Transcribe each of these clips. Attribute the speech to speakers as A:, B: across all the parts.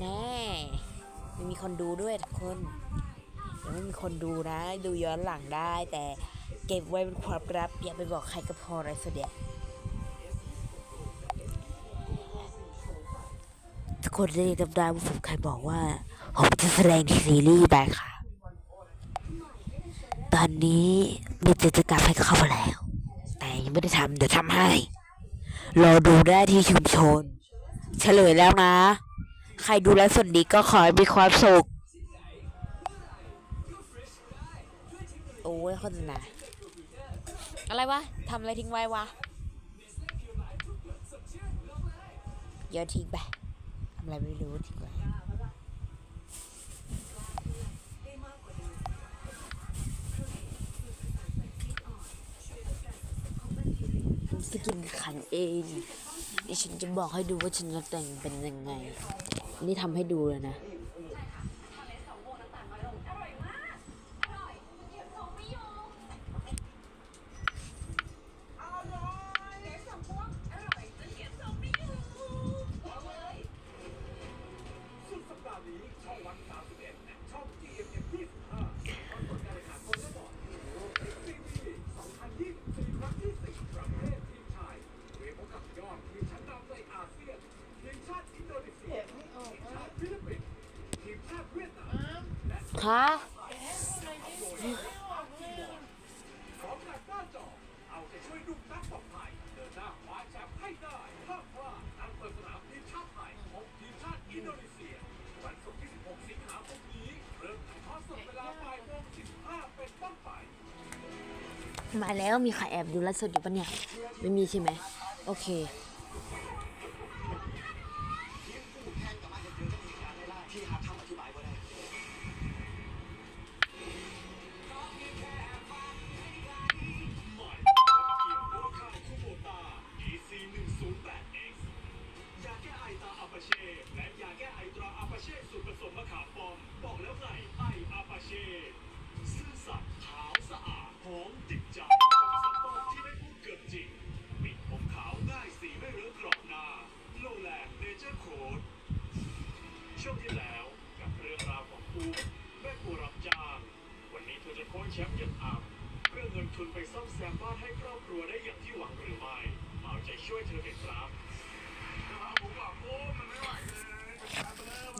A: แน่ไม่มีคนดูด้วยทุกคนยังไม่มีคนดูนะ ดูย้อนหลังได้ แต่เก็บไว้เป็นความลับอย่าไปบอกใครก็พอเลยสุดเดียทุกคนได้จำได้ว่าผมใครบอกว่า ผมจะแสดงซีรีส์ไปค่ะ ตอนนี้มีกิจกรรมให้เข้ามาแล้ว แต่ยังไม่ได้ทำเดี๋ยวทำให้รอดูได้ที่ชุมชน เฉลยแล้วนะ ใครดูแลส่วนดีก็ขอให้มีความสุข โอ้ยคนนะอะไรวะทำอะไรทิ้งไว้วะเยอะทิ้งไปทำอะไรไม่รู้ทิ้งไว้สกินขันเองดิฉันจะบอกให้ดูว่าฉันจะแต่งเป็นยังไง นี่ทำให้ดูเลยนะะ
B: มาแล้วมีใคร
A: แอบดูไลฟ์สดอยู่ปะเนี่ย ไม่มีใช่ไหม โอเค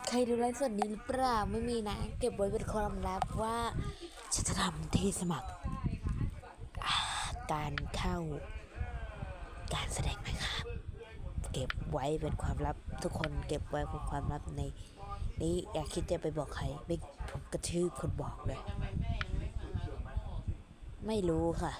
B: ใครดูไล
A: ฟ์สดนี้หรือเปล่าไม่มีนะ เก็บไว้เป็นคอลัมน์ลับว่าฉันจะทำที่สมัคร การเข้า การแสดงไหมครับเก็บไว้เป็นความลับ ทุกคนเก็บไว้เป็นความลับในนี้อย่าคิดจะไปบอกใคร ไม่ผมกระทืบคนบอกเลย ไม่รู้ค่ะ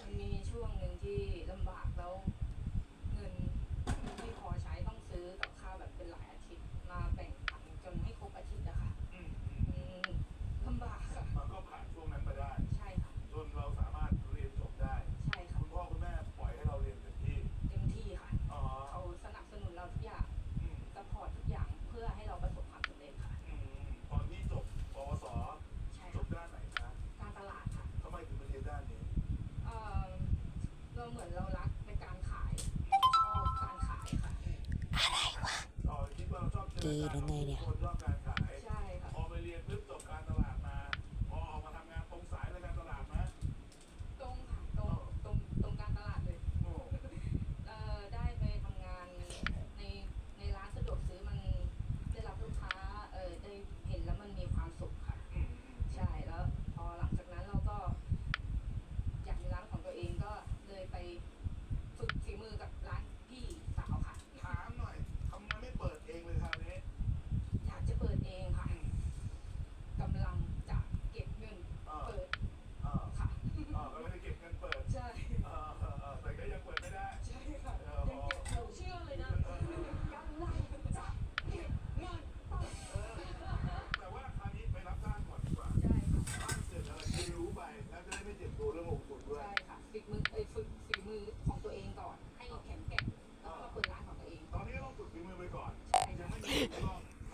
C: ഇരുന്ന് കഴിഞ്ഞാൽ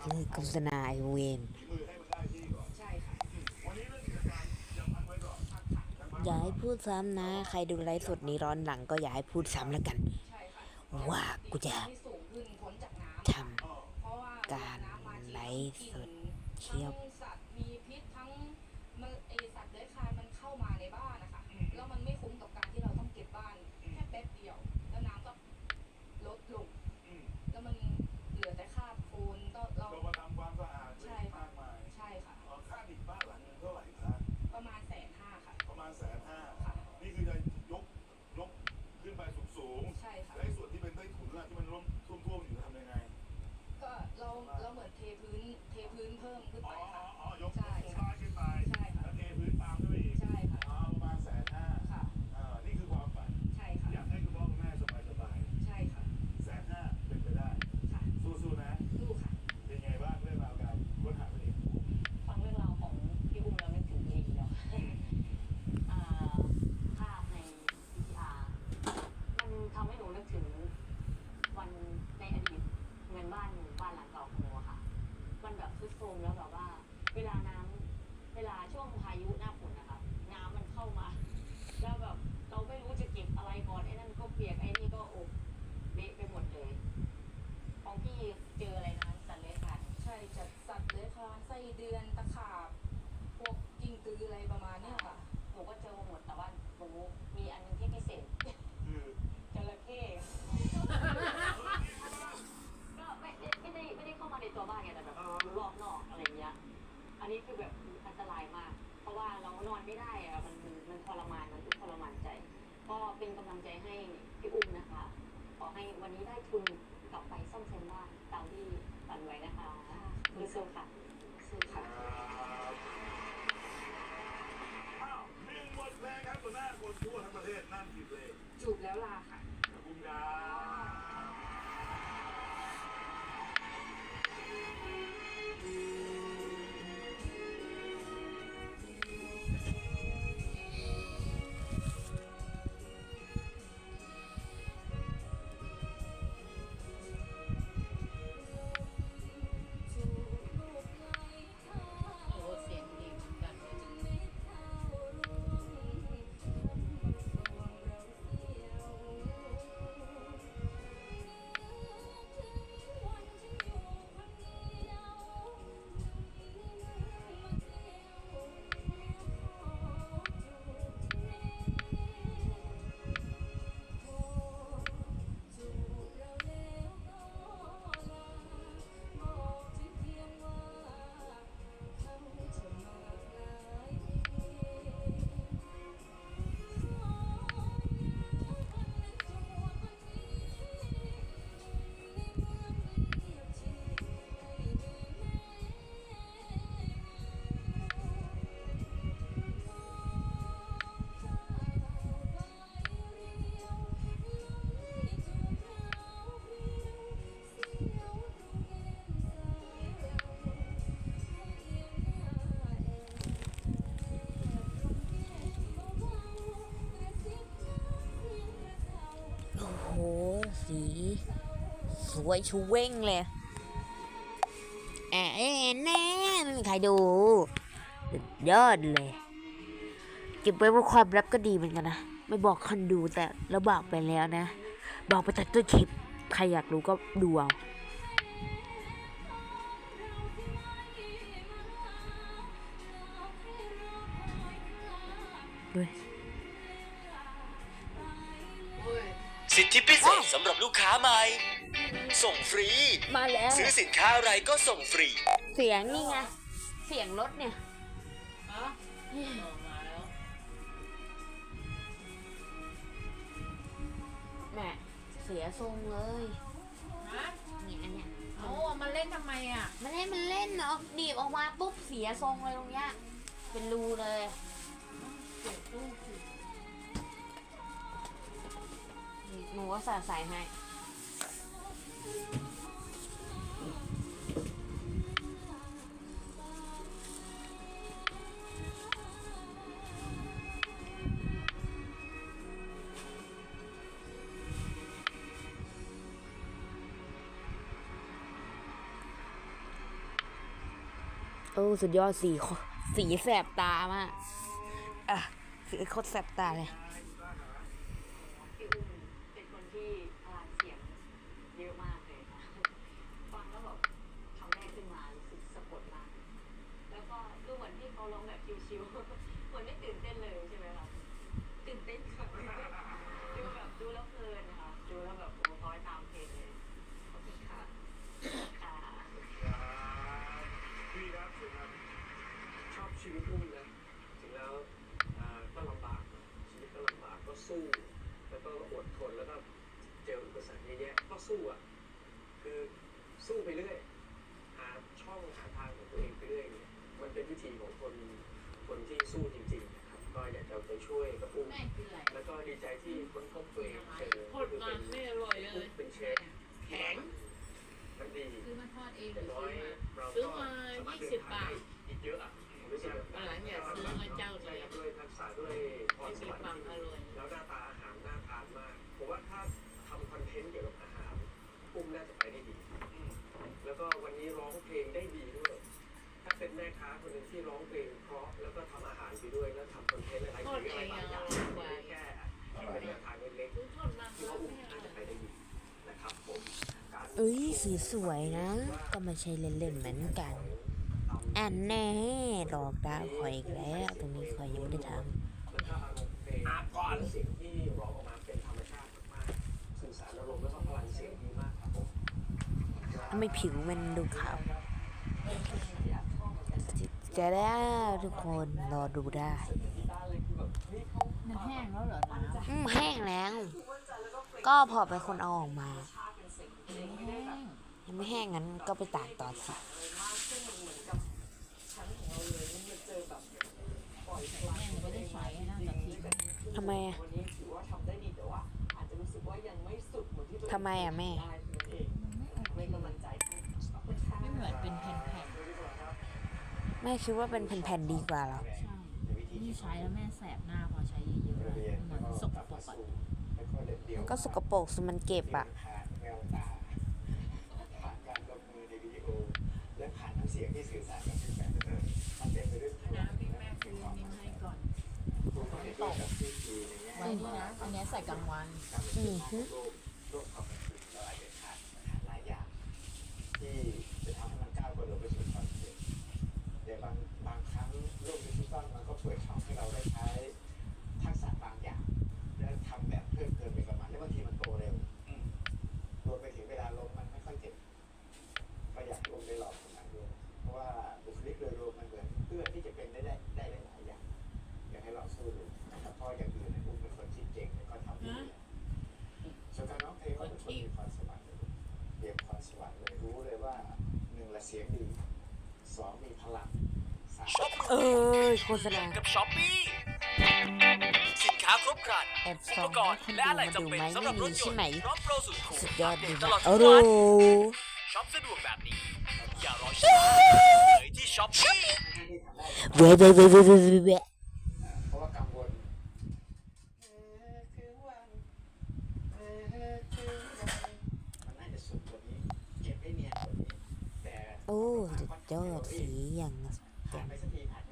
C: เลิ
D: โฆ
A: ษณาไอเวน
D: อย่า
A: ให้พูดซ้ำนะ ใครดูไลฟ์สดนี้ร้อนหลังก็อย่าให้พูดซ้ำแล้วกัน ว่ากูจะ
C: ทำ
A: การไลฟ์
C: สดเชี
E: ยบ Oh. วัน
F: นี้ได้
E: ทุนกลับไปซ่อมแซมบ้านตามที่ฝันไว้นะคะคุ
C: ณโซค่ะ
E: ส
B: วยชูเว้งเลยแอะแน่ไม่มีใครดูยอดเลย เก็บไว้ว่าความรับก็ดีเหมือนกันนะ ไม่บอกคนดูแต่เราบอกไปแล้วนะ บอกไปแต่ต้นคลิป ใครอยากรู้ก็ดูเอาด้วย
G: สิทธิพิเศษสำหรับลูกค้าใหม่ ส่งฟรี
B: มาแล้ว
G: ซื้อสินค้าอะไรก็ส่งฟรี
B: เสียงนี่ไง เสียงรถเนี่ย แม่เสียทรงเลยเนี่ยอันเนี้ย
H: อาอามาเล่นทำไมอะ
B: มันเล่นมันเล่นเนาะหนีบออกมาปุ๊บเสียทรงเลยตรงเนี้ยเป็นรูเลยหนูก็ใส่ใส่ให้ เออสุดยอดสีสีแสบตามากอะคืโคตรแส
E: บตาเลย
C: เอ้
H: ย
A: สีส
H: วย
A: นะ ก็มา
B: ใช้เล่นๆเหมือนกันแอนแน่หอกดาวคอยอีกแล้ว ตรงนี้คอยยังไม่ได้ทำ
A: อาก่อนสิ่งที่รอออกมาเป็นธรรมชาติมากสื่อสารอารมณ์และพลังเสียงดีมากครับผม
B: ทำไม่ผิวมันดูขาวจะได้ทุกคนรอดูได้
H: มันแห้งแล้วเหรอ
B: อืมแห้งแล้ว ก็พอไปคนเอาออกมา ไม่แห้งงั้นก็ไปตากต่อสิ
H: ทำ
B: ไมอะ
I: ทำไมอะ
B: แม่
I: ไม่
H: เหมือนเป็นแผ่นๆ
B: แม่คิดว่าเป็นแผ่นๆดีกว่าหรอ
H: ใช่นี่ใช้แล้วแม่แสบหน้าพอใช้เยอะๆเหมือนสกปรก
B: ก็สกปรกสุมันเก็บอะี
A: ยงที่สื่อสารกับมันเต็มไปด้วย
H: น้ำที่แม่คือนิ่มให้ก่อน
A: ตก
H: วันนี้นะ
A: อันนี้ใส่กลางวันอื
G: อ
B: เอ้โฆษณา
G: กับช้อปปี้สินค้าครบครัน
B: แอบส่อง
G: ให้
B: คนดูมาย
G: สำ
B: หมไม่มีใช่ไหม
G: สุด
B: ยอดดีมากโอ้โห
G: ช้อปสะดวกแบบนี้อย่ารอช้าไปที่ช้อปปี้
B: เว้ยเว้ยเว้ยเว้ยเว้ยเว้ยโอ้สุดยอดสีอย่าง
A: ส่ไปสักทีผ่าน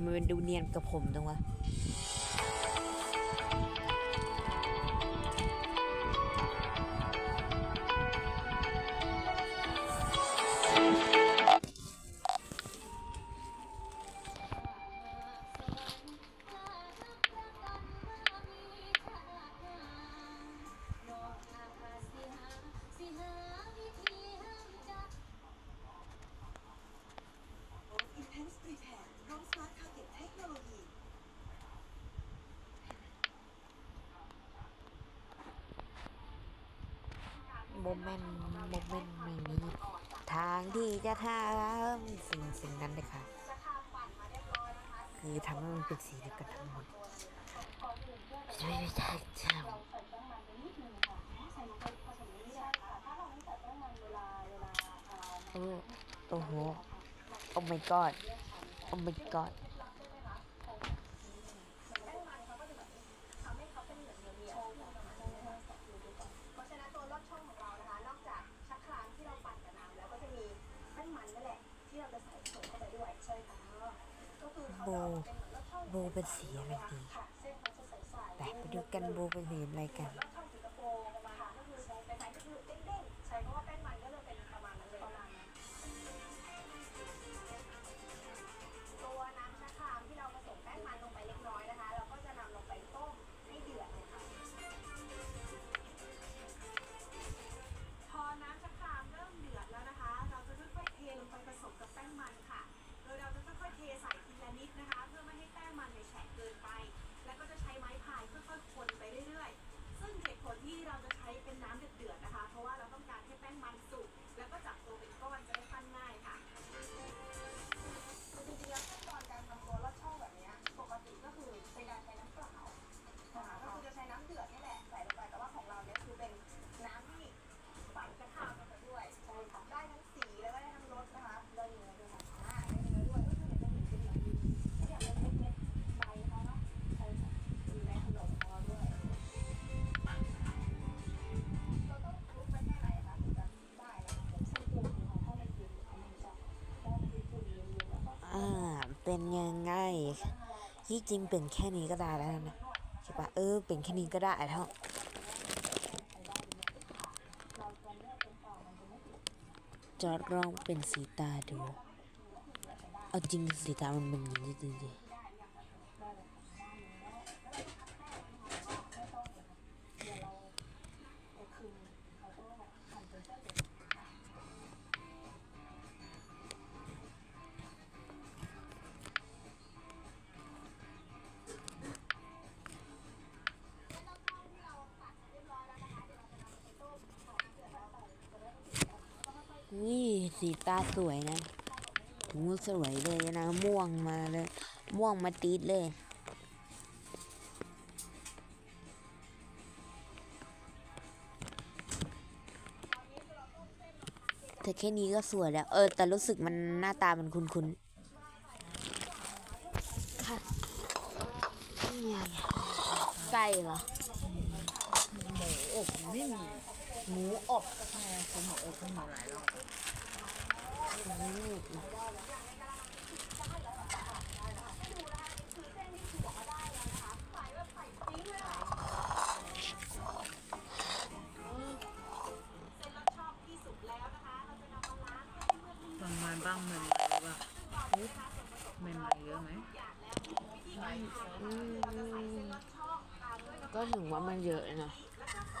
A: ทำไมมันดูเนียน
D: กั
B: บผมจังวะ จะทำสิ่งสิ่งนั้นเลยค่ะ คือทำให้มันเป็นสีเดียวกันทั้งหมดช่ใช่ใช่โอ้โห โอ้ my god โอ้ my god โบโบเป็นสีอะไรดี แบ
F: บไปดูกันโบเป็นสีอะไรกัน เนยังไง
B: ที่จริงเป็นแค่นี้ก็ได้แล้วนะใช่ปะเออเป็นแค่นี้ก็ได้เท่าจะลองเป็นสีตาดู เอาจริงสีตามันเป็นอย่างนี้จริงๆ ก้าสวยนะหูสวยเลยนะ ม่วงมาเลย ม่วงมาตีดเลย แต่แค่นี้ก็สวยแล้ว เออ แต่รู้สึกมันหน้าตามันคุ้นๆ ค่ะไก่เหรอ หมู
H: อบไม่มี หมูอบใช่หมูอบไม่มีหลายรอบ บางวันบ้างเมมไรวะเหมไรเยอะไหม
B: ก็ถึงว่ามันเยอะนะ